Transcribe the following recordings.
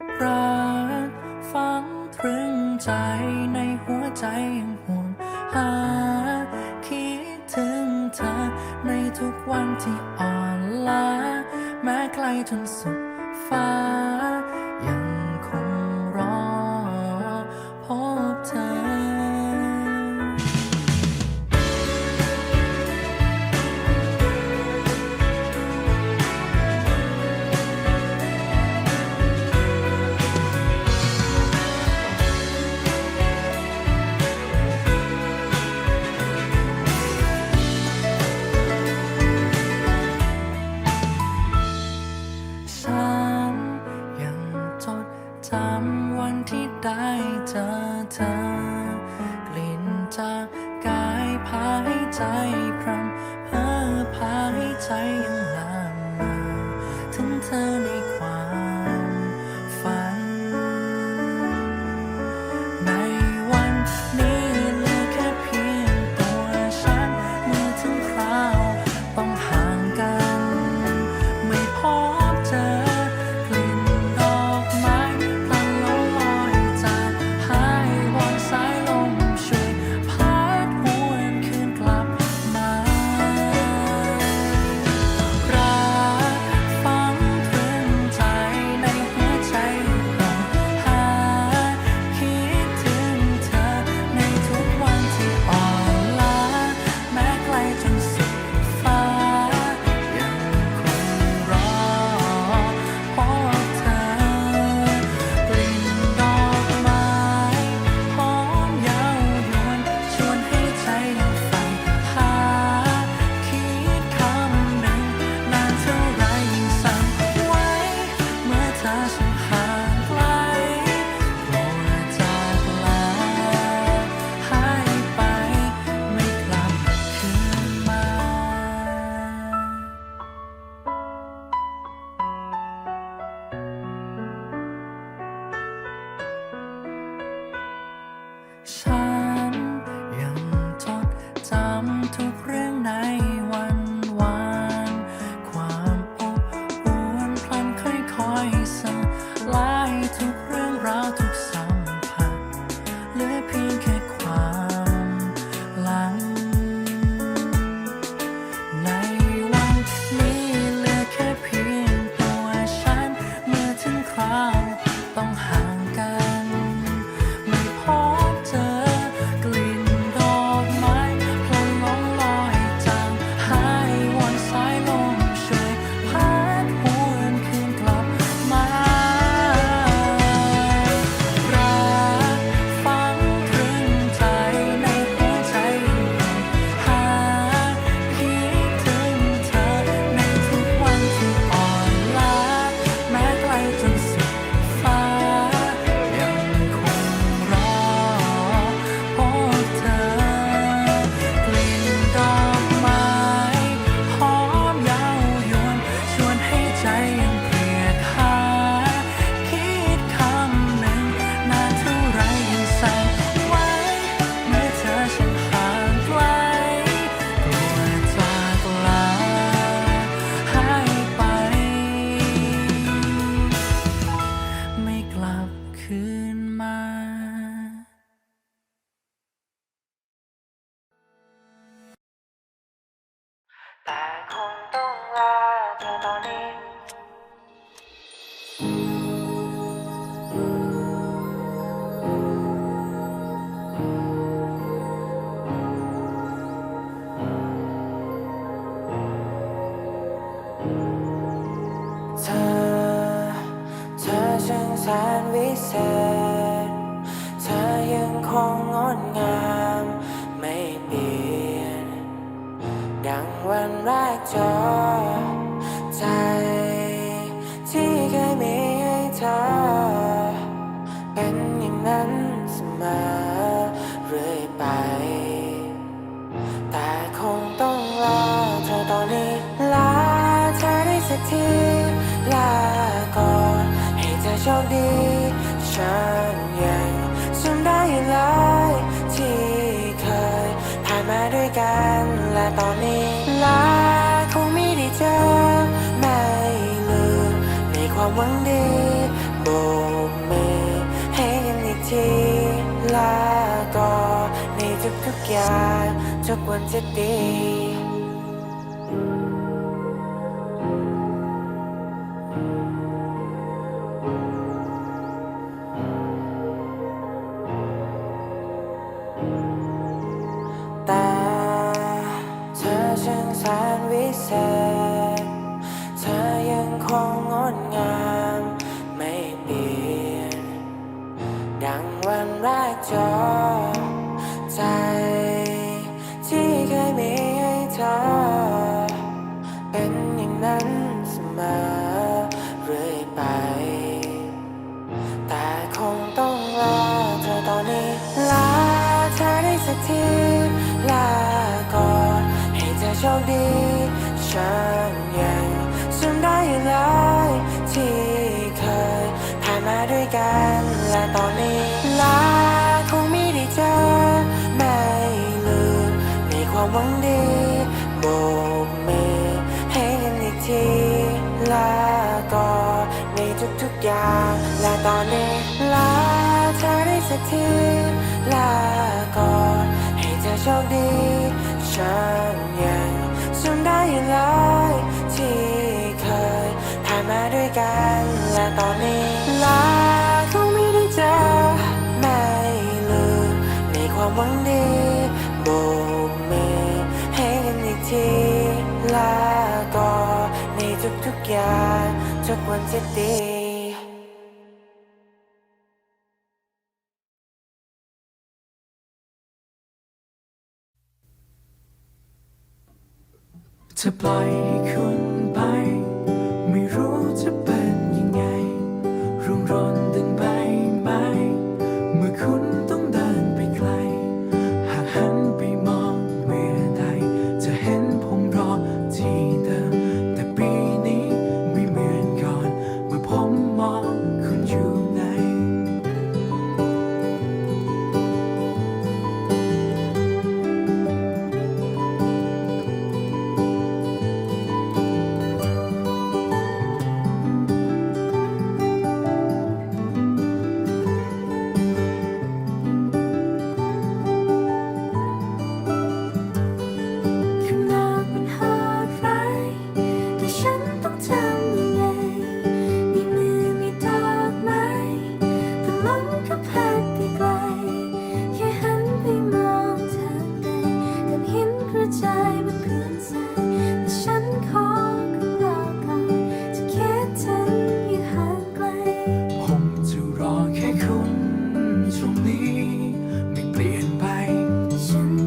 รักฟังทรึงใจในหัวใจยังห่วงหา คิดถึงเธอในทุกวันที่อ่อนล้า แม้ไกลจนสุดฟ้า สั่งลายทุกเรื่องราว that ทีลาก่อนในทุกๆอย่างทุกวันจะดี วันแรกเจอใจ ที่เคยมีให้เธอ เป็นอย่างนั้นเสมอเรื่อยไป แต่คงต้องรอเธอตอนนี้ลาเธอได้สักทีลาก่อนให้เธอโชคดีฉันยังจำได้อยู่เลยที่เคยผ่านมาด้วยกันและตอน บกมือให้กันอีกทีลาก่อนในทุกๆอย่างและตอนนี้ลาเธอได้สักทีลาก่อนให้เธอโชคดี ฉันยังจำได้อยู่เลยที่เคยผ่านมาด้วยกันและตอนนี้ลาคงไม่ได้เจอไม่ลืมในความหวังดี ทุกวั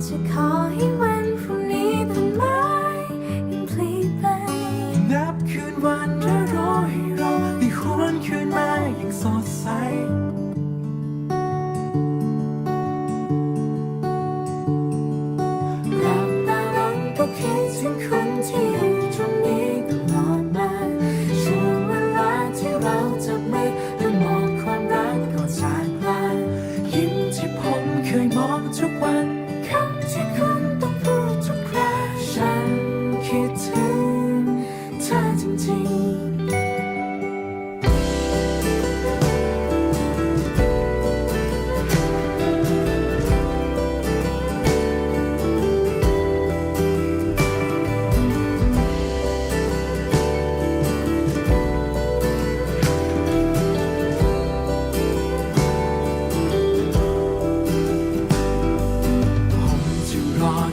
ฉัน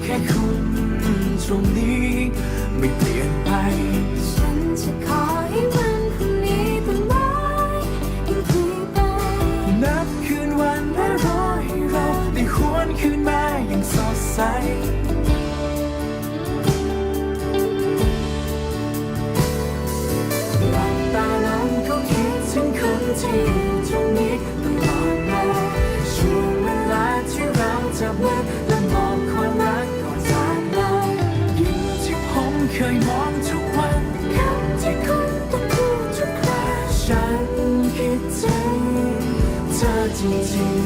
แค่คุณตรงนี้ไม่เปลี่ยนไป ฉันจะขอให้วันพรุ่งนี้ต้นไม้ยังพลีไป นับคืนวันและรอให้เราได้หวนคืนมาอย่างสดใสหลับตาลงก็คิดถึงคนที่อยู่ตรงนี้ตลอดมาช่วงเวลาที่เราจับมือ ยมองทุกวันคำที่คุณต้องพูดทุกครั้งฉันคิดถึงเธอจริงๆ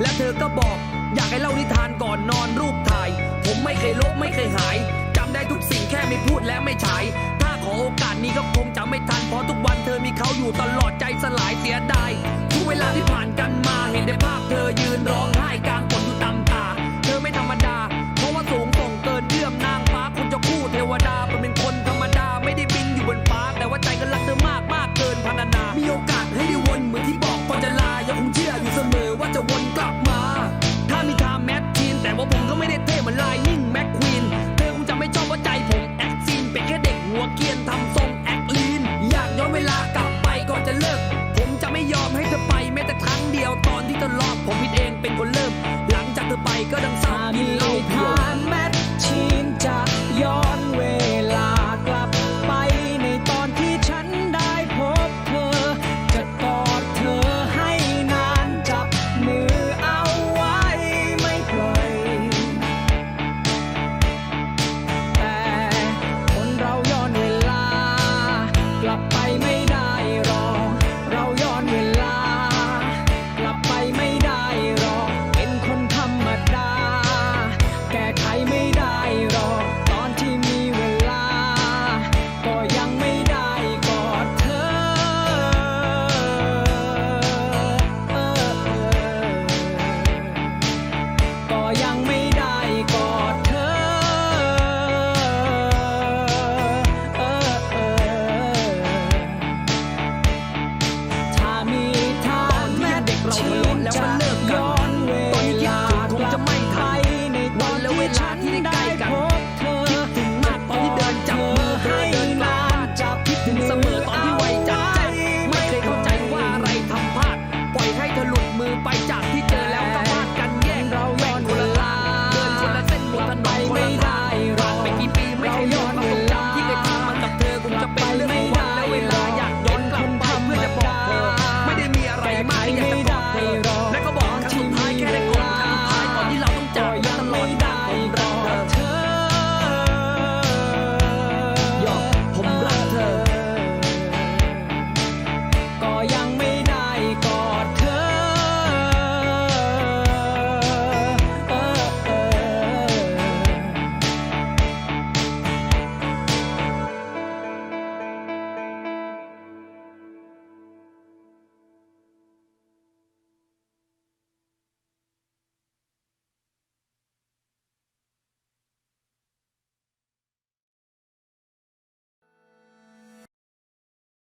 และเธอก็บอกอยากให้เล่านิทานก่อนนอนรูปถ่าย ผมไม่เคยลบไม่เคยหายจำได้ทุกสิ่งแค่ไม่พูดและไม่ฉาย ถ้าขอโอกาสนี้ก็คงจะไม่ทันเพราะทุกวันเธอมีเขาอยู่ตลอดใจสลายเสียดายทุกเวลาที่ผ่านกันมาเห็นได้ภาพเธอยืนร้องไห้กลาง